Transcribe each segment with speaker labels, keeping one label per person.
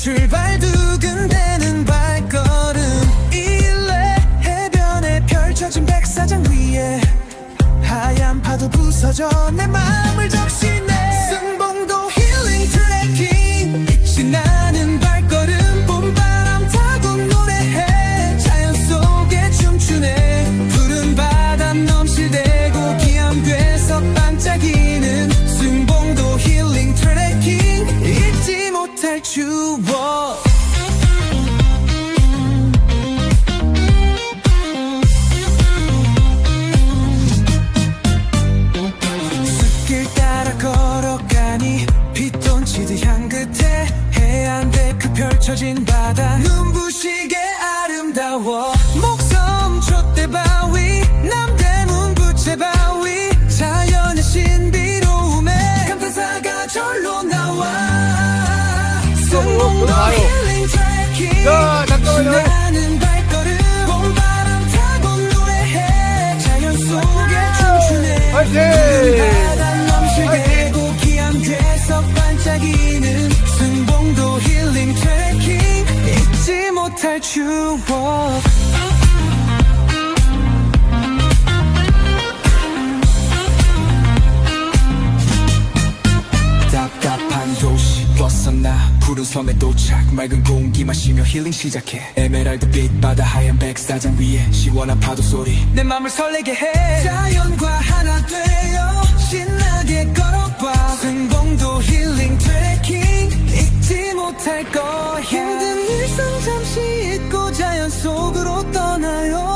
Speaker 1: 출발 두근대는 발걸음. 일레 해변에 펼쳐진 백사장 위에 하얀 파도 부서져 내 마음을 향긋해 해안대 그 펼쳐진 바다. 눈부시게 아름다워. 목섬 촛대바위 남대문 부채바위. 자연의 신비로움에 감탄사가 절로 나와 답답한 도시 벗어나 푸른 섬에 도착. 맑은 공기 마시며 힐링 시작해. 에메랄드빛 바다 하얀 백사장 위에 시원한 파도 소리. 내 맘을 설레게 해. 자연과 하나 되어 신나게 걸어봐. 성공도 힐링 트레킹. 잊지 못할 거야 힘든 일상 잠시 잊고 자연 속으로 떠나요.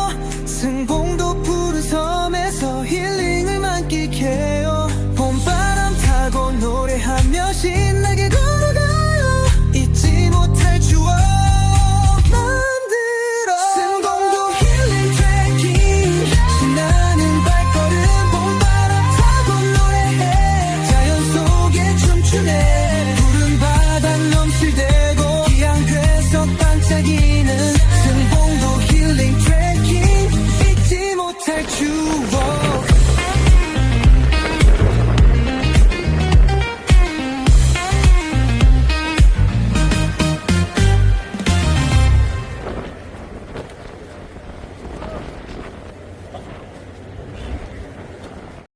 Speaker 1: you